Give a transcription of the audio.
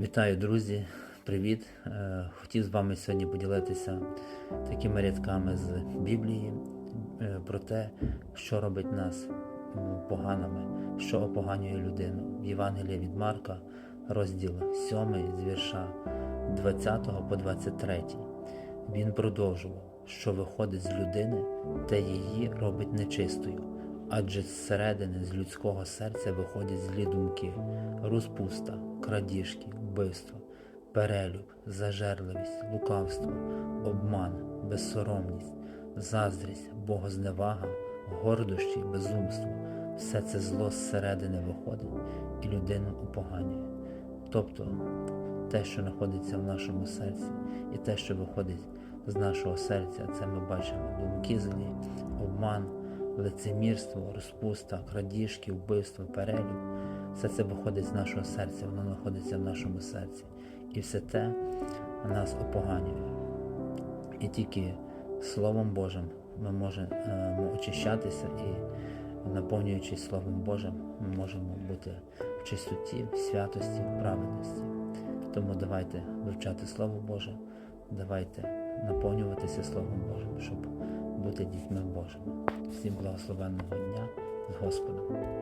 Вітаю, друзі! Привіт! Е, Хотів з вами сьогодні поділитися такими рядками з Біблії е, про те, що робить нас поганими, що опоганює людину. В Євангелії від Марка, розділ 7 з вірша 20 по 23. Він продовжував, що виходить з людини, те її робить нечистою, адже зсередини з людського серця виходять злі думки, розпуста, крадіжки, вбивство, перелюб, зажерливість, лукавство, обман, безсоромність, заздрість, богозневага, гордощі, безумство. Все це зло зсередини виходить і людину опоганює. Тобто те, що знаходиться в нашому серці, і те, що виходить з нашого серця, це ми бачимо думки злі, обман, лицемірство, розпуста, крадіжки, вбивство, перелюб. Все це виходить з нашого серця, воно знаходиться в нашому серці. І все те нас опоганює. І тільки Словом Божим ми можемо очищатися і, наповнюючись Словом Божим, ми можемо бути в чистоті, в святості, в праведності. Тому давайте вивчати Слово Боже, давайте наповнюватися Словом Божим, щоб бути дітьми Божими. Всім благословенного дня з Господом.